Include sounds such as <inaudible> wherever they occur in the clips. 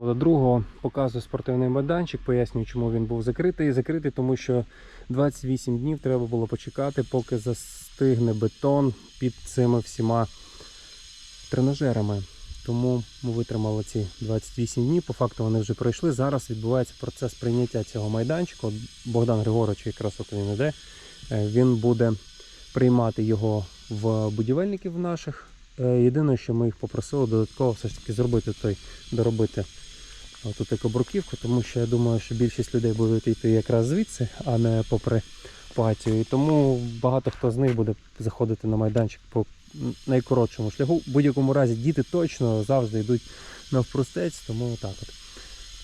До другого показую спортивний майданчик, пояснюю, чому він був закритий. Закритий, тому що 28 днів треба було почекати, поки застигне бетон під цими всіма тренажерами. Тому ми витримали ці 28 днів. По факту вони вже пройшли. Зараз відбувається процес прийняття цього майданчику. Богдан Григорович, якраз от він іде, е, він буде приймати його в будівельників наших. Е, Єдине, що ми їх попросили додатково все ж таки зробити той, доробити тут таку бруківку, тому що я думаю, що більшість людей будуть йти якраз звідси, а не попри патію. І тому багато хто з них буде заходити на майданчик по найкоротшому шляху. В будь-якому разі діти точно завжди йдуть навпростець, тому так от.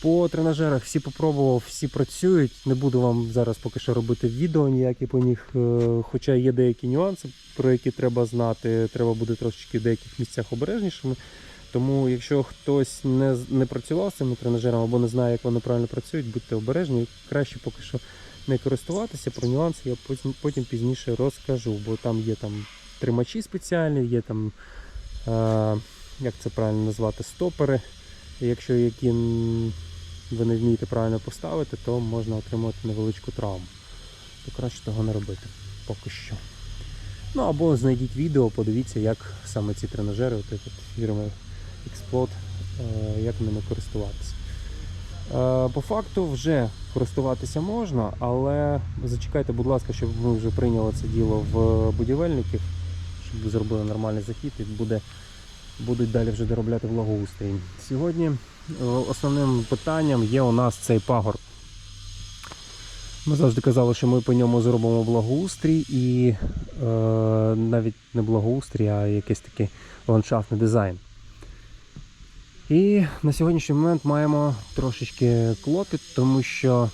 По тренажерах всі попробував, всі працюють. Не буду вам зараз поки що робити відео ніякі по них, е, хоча є деякі нюанси, про які треба знати. Треба буде трошечки в деяких місцях обережнішими. Тому, якщо хтось не, не працював з цими тренажерами або не знає, як вони правильно працюють, будьте обережні. Краще поки що не користуватися. Про нюанси я потім, потім пізніше розкажу, бо там є там тримачі спеціальні, є там, е, як це правильно назвати, стопери. Якщо які ви не вмієте правильно поставити, то можна отримати невеличку травму. То краще того не робити поки що. Ну або знайдіть відео, подивіться, як саме ці тренажери, от от фірми Explode, е, як ними користуватися. Е, По факту вже користуватися можна, але зачекайте, будь ласка, щоб ми вже прийняли це діло в будівельників, щоб зробили нормальний захід і буде, будуть далі вже доробляти влагоустрій. Сьогодні е, основним питанням є у нас цей пагорб. Ми завжди казали, що ми по ньому зробимо благоустрій і е, навіть не благоустрій, а якийсь такий ландшафтний дизайн. І на сьогоднішній момент маємо трошечки клопіт, тому що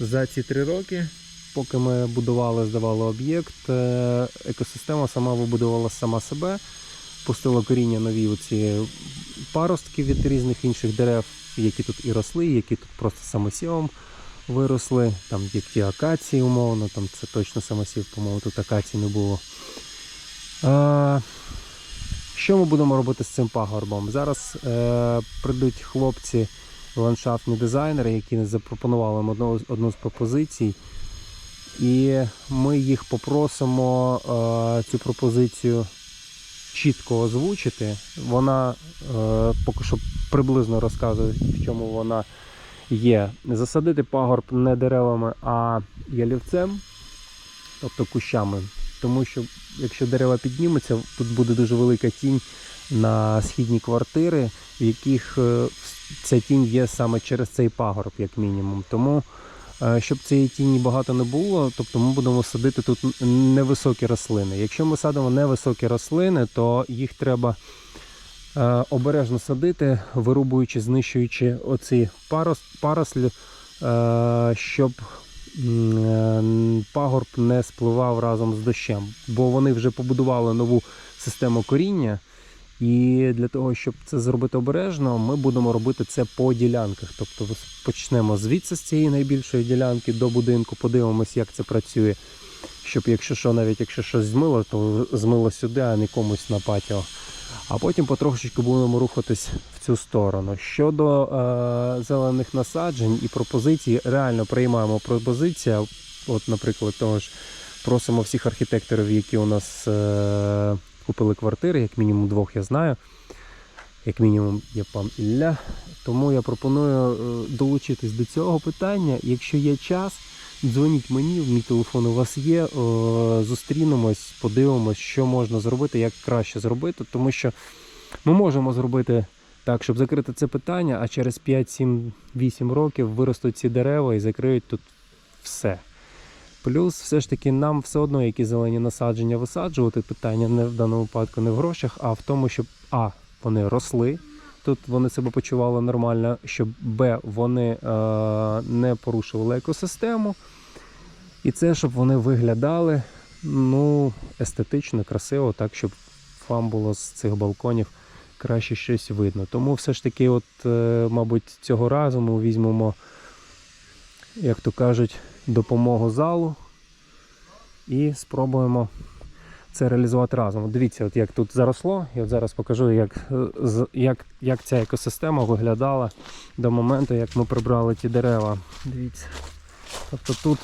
за ці три роки, поки ми будували, здавали об'єкт, е, екосистема сама вибудувала сама себе, пустила коріння нові оці паростки від різних інших дерев, які тут і росли, які тут просто самосівом виросли. Там є ті акації, умовно, там це точно самосів, по-моєму, тут акацій не було. А, що ми будемо робити з цим пагорбом? Зараз е, прийдуть хлопці, ландшафтні дизайнери, які запропонували нам одну, одну з пропозицій. І ми їх попросимо е, цю пропозицію чітко озвучити. Вона е, поки що приблизно розказує, в чому вона є. Засадити пагорб не деревами, а ялівцем, тобто кущами. Тому що якщо дерева піднімуться, тут буде дуже велика тінь на східні квартири, в яких е, ця тінь є саме через цей пагорб, як мінімум. Тому, е, щоб цієї тіні багато не було, тобто ми будемо садити тут невисокі рослини. Якщо ми садимо невисокі рослини, то їх треба е, обережно садити, вирубуючи, знищуючи оці парослі, щоб пагорб не спливав разом з дощем, бо вони вже побудували нову систему коріння. І для того, щоб це зробити обережно, ми будемо робити це по ділянках. Тобто почнемо звідси з цієї найбільшої ділянки до будинку, подивимось, як це працює. Щоб, якщо що, навіть якщо щось змило, то змило сюди, а не комусь на патіо. А потім потрошечку будемо рухатись в цю сторону. Щодо е, зелених насаджень і пропозицій, реально приймаємо пропозиція. От, наприклад, того ж просимо всіх архітекторів, які у нас е, купили квартири, як мінімум двох я знаю. Як мінімум є пан Ілля. Тому я пропоную е, долучитись до цього питання. Якщо є час, дзвоніть мені, мій телефон у вас є. е, Зустрінемось, подивимось, що можна зробити, як краще зробити, тому що ми можемо зробити так, щоб закрити це питання, а через 5, 7, 8 років виростуть ці дерева і закриють тут все. Плюс, все ж таки, нам все одно які зелені насадження висаджувати. Питання не в даному випадку не в грошах, а в тому, щоб А, вони росли. Тут вони себе почували нормально, щоб Б, вони е, не порушували екосистему. І це, щоб вони виглядали ну, естетично, красиво, так, щоб вам було з цих балконів краще щось видно. Тому все ж таки, от, е, мабуть, цього разу ми візьмемо, як то кажуть, допомогу залу і спробуємо це реалізувати разом. От Дивіться, от як тут заросло, я от зараз покажу, як, е, як, як ця екосистема виглядала до моменту, як ми прибрали ті дерева. Дивіться. Тобто тут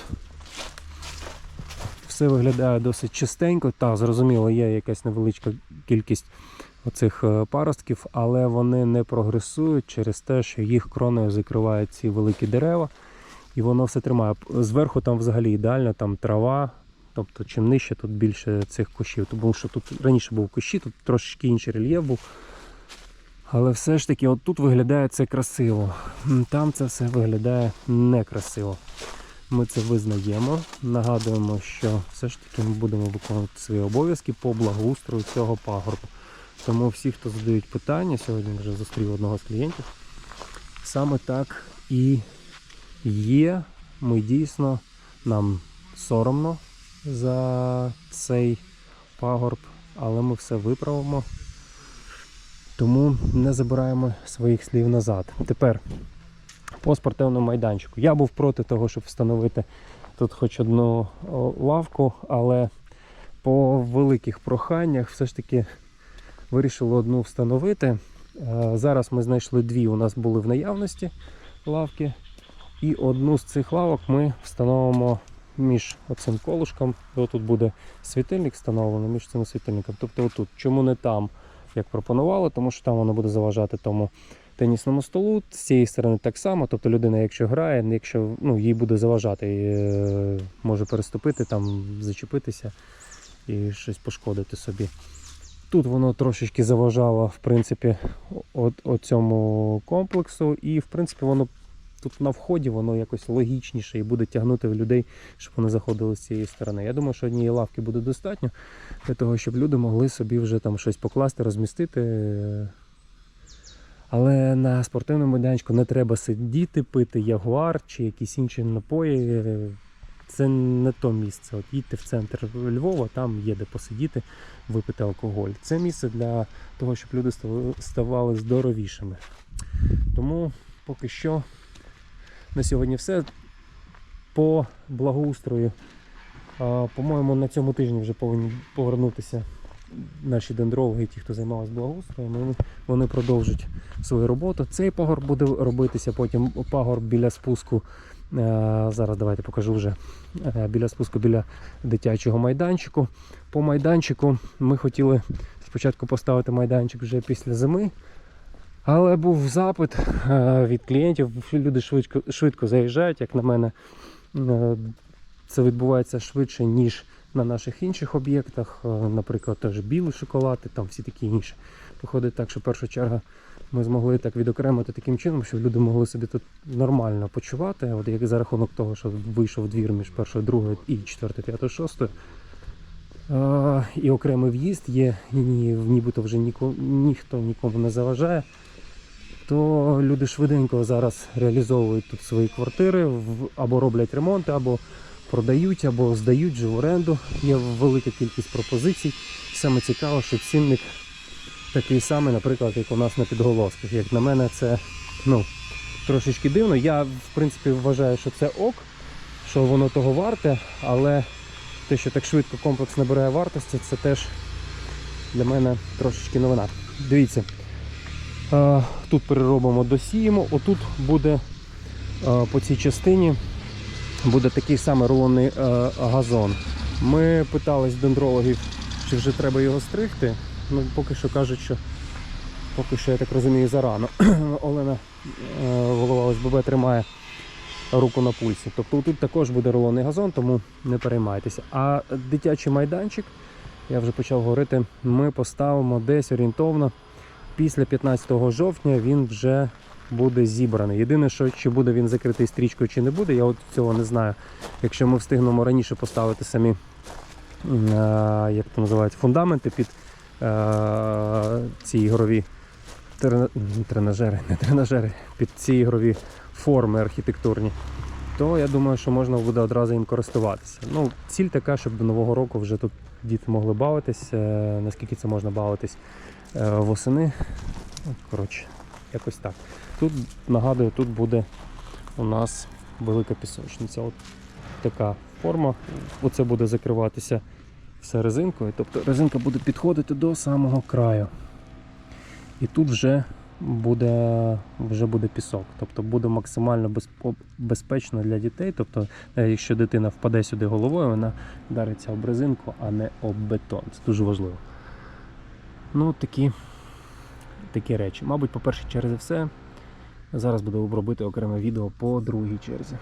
все виглядає досить чистенько. Так, зрозуміло, є якась невеличка кількість оцих е, паростків, але вони не прогресують через те, що їх кроною закривають ці великі дерева, і воно все тримає. Зверху там взагалі ідеально, там трава. Тобто, чим нижче, тут більше цих кущів. Тому що тут раніше був кущі, тут трошечки інший рельєф був. Але все ж таки, от тут виглядає це красиво. Там це все виглядає некрасиво. Ми це визнаємо. Нагадуємо, що все ж таки ми будемо виконувати свої обов'язки по благоустрою цього пагорбу. Тому всі, хто задають питання, сьогодні вже зустрів одного з клієнтів. Саме так і є. Ми дійсно нам соромно за цей пагорб, але ми все виправимо. Тому не забираємо своїх слів назад. Тепер по спортивному майданчику. Я був проти того, щоб встановити тут хоч одну лавку, але по великих проханнях все ж таки вирішили одну встановити. Е, Зараз ми знайшли дві, у нас були в наявності лавки. І одну з цих лавок ми встановимо між оцим колушком. Бо Тут буде світильник встановлено між цим світильником. Тобто отут. Чому не там, як пропонували, тому що там воно буде заважати тому тенісному столу. З цієї сторони так само. Тобто людина, якщо грає, якщо ну, їй буде заважати, і, е, може переступити, там, зачепитися і щось пошкодити собі. Тут воно трошечки заважало, в принципі, от, от цьому комплексу, і в принципі воно тут на вході воно якось логічніше і буде тягнути в людей, щоб вони заходили з цієї сторони. Я думаю, що однієї лавки буде достатньо для того, щоб люди могли собі вже там щось покласти, розмістити. Але на спортивному майданчику не треба сидіти, пити ягуар чи якісь інші напої. Це не то місце. От їдьте в центр Львова, там є де посидіти, випити алкоголь. Це місце для того, щоб люди ставали здоровішими. Тому поки що на сьогодні все. По благоустрою. По-моєму, на цьому тижні вже повинні повернутися наші дендрологи, ті, хто займалися благоустроєм. Вони, вони продовжать свою роботу. Цей пагорб буде робитися, потім пагорб біля спуску. Зараз давайте покажу вже е, біля спуску біля дитячого майданчику. По майданчику ми хотіли спочатку поставити майданчик вже після зими. Але був запит е, від клієнтів, люди швидко, швидко заїжджають, як на мене. Е, Це відбувається швидше, ніж на наших інших об'єктах. Е, Наприклад, теж білий шоколад і там всі такі інші. Виходить так, що перша черга ми змогли так відокремити таким чином, щоб люди могли собі тут нормально почувати. От як за рахунок того, що вийшов двір між першою, другою і четвертою, п'ятою, шостою. І окремий в'їзд є, і нібито вже ніко, ніхто нікому не заважає то люди швиденько зараз реалізовують тут свої квартири, або роблять ремонти, або продають, або здають в оренду. Є велика кількість пропозицій. Саме цікаво, що цінник такий самий, наприклад, як у нас на підголосках. Як на мене, це ну, трошечки дивно. Я, в принципі, вважаю, що це ок, що воно того варте, але те, що так швидко комплекс набирає вартості, це теж для мене трошечки новина. Дивіться. Е, Тут переробимо, досіємо. Отут буде е, по цій частині буде такий самий рулонний е, газон. Ми питались дендрологів, чи вже треба його стригти. Ну, поки що кажуть, що поки що, я так розумію, зарано. <clears throat> Олена, голова ОСББ, тримає руку на пульсі. Тобто тут також буде рулонний газон, тому не переймайтеся. А дитячий майданчик, я вже почав говорити, ми поставимо десь орієнтовно після 15 жовтня він вже буде зібраний. Єдине, що чи буде він закритий стрічкою, чи не буде, я от цього не знаю. Якщо ми встигнемо раніше поставити самі е, як то називають, фундаменти під е, ці ігрові трена- тренажери, не тренажери, під ці ігрові форми архітектурні, то я думаю, що можна буде одразу їм користуватися. Ну, ціль така, щоб до Нового року вже тут діти могли бавитись, е, наскільки це можна бавитись е, восени. Коротше, якось так. Тут, нагадую, тут буде у нас велика пісочниця. От така форма. Оце буде закриватися все резинкою. Тобто резинка буде підходити до самого краю. І тут вже буде, вже буде пісок. Тобто буде максимально безпечно для дітей. Тобто, е, якщо дитина впаде сюди головою, вона вдариться об резинку, а не об бетон. Це дуже важливо. Ну, такі, такі речі. Мабуть, по першій черзі все. Зараз буду робити окреме відео по другій черзі.